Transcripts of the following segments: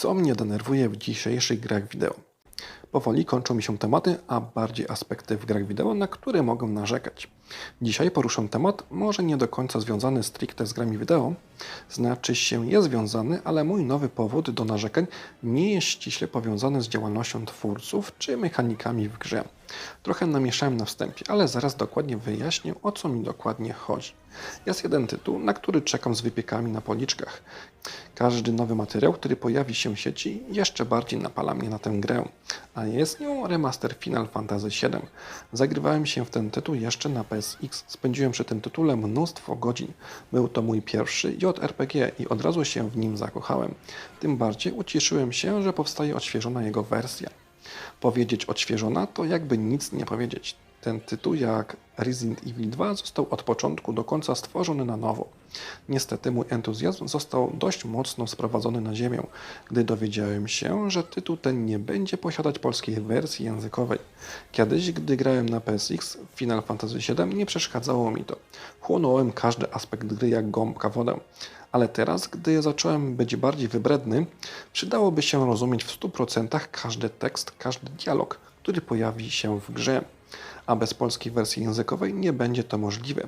Co mnie denerwuje w dzisiejszych grach wideo? Powoli kończą mi się tematy, a bardziej aspekty w grach wideo, na które mogę narzekać. Dzisiaj poruszę temat, może nie do końca związany stricte z grami wideo, znaczy się jest związany, ale mój nowy powód do narzekań nie jest ściśle powiązany z działalnością twórców czy mechanikami w grze. Trochę namieszałem na wstępie, ale zaraz dokładnie wyjaśnię, o co mi dokładnie chodzi. Jest jeden tytuł, na który czekam z wypiekami na policzkach. Każdy nowy materiał, który pojawi się w sieci, jeszcze bardziej napala mnie na tę grę, a jest nią remaster Final Fantasy VII. Zagrywałem się w ten tytuł jeszcze na PSX, spędziłem przy tym tytule mnóstwo godzin. Był to mój pierwszy JRPG i od razu się w nim zakochałem. Tym bardziej ucieszyłem się, że powstaje odświeżona jego wersja. Powiedzieć odświeżona to jakby nic nie powiedzieć. Ten tytuł, jak Resident Evil 2, został od początku do końca stworzony na nowo. Niestety mój entuzjazm został dość mocno sprowadzony na ziemię, gdy dowiedziałem się, że tytuł ten nie będzie posiadać polskiej wersji językowej. Kiedyś, gdy grałem na PSX w Final Fantasy VII, nie przeszkadzało mi to. Chłonąłem każdy aspekt gry jak gąbka wodę. Ale teraz, gdy zacząłem być bardziej wybredny, przydałoby się rozumieć w 100% każdy tekst, każdy dialog, który pojawi się w grze a bez polskiej wersji językowej nie będzie to możliwe.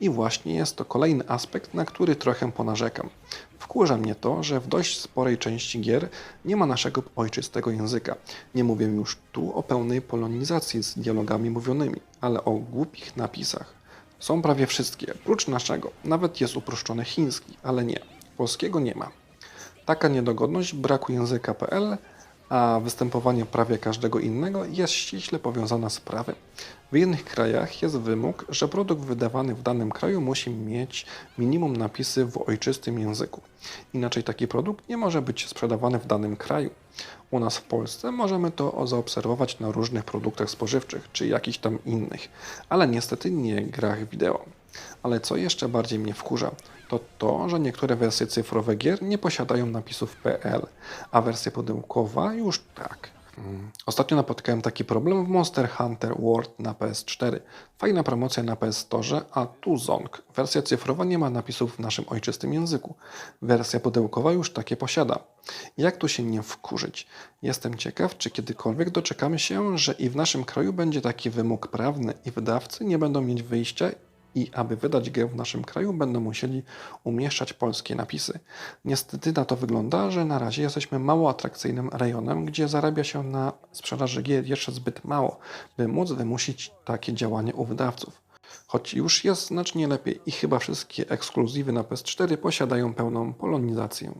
I właśnie jest to kolejny aspekt, na który trochę ponarzekam. Wkurza mnie to, że w dość sporej części gier nie ma naszego ojczystego języka. Nie mówię już tu o pełnej polonizacji z dialogami mówionymi, ale o głupich napisach. Są prawie wszystkie, prócz naszego. Nawet jest uproszczony chiński, ale nie. Polskiego nie ma. Taka niedogodność braku języka PL a występowanie prawie każdego innego jest ściśle powiązana z prawem. W innych krajach jest wymóg, że produkt wydawany w danym kraju musi mieć minimum napisy w ojczystym języku. Inaczej taki produkt nie może być sprzedawany w danym kraju. U nas w Polsce możemy to zaobserwować na różnych produktach spożywczych czy jakichś tam innych, ale niestety nie grach wideo. Ale co jeszcze bardziej mnie wkurza, to to, że niektóre wersje cyfrowe gier nie posiadają napisów PL, a wersja pudełkowa już tak. Mm. Ostatnio napotkałem taki problem w Monster Hunter World na PS4. Fajna promocja na PS Store, a tu Zong. Wersja cyfrowa nie ma napisów w naszym ojczystym języku. Wersja pudełkowa już takie posiada. Jak tu się nie wkurzyć? Jestem ciekaw, czy kiedykolwiek doczekamy się, że i w naszym kraju będzie taki wymóg prawny i wydawcy nie będą mieć wyjścia i aby wydać grę w naszym kraju, będą musieli umieszczać polskie napisy. Niestety na to wygląda, że na razie jesteśmy mało atrakcyjnym rejonem, gdzie zarabia się na sprzedaży gier jeszcze zbyt mało, by móc wymusić takie działanie u wydawców. Choć już jest znacznie lepiej i chyba wszystkie ekskluzywy na PS4 posiadają pełną polonizację.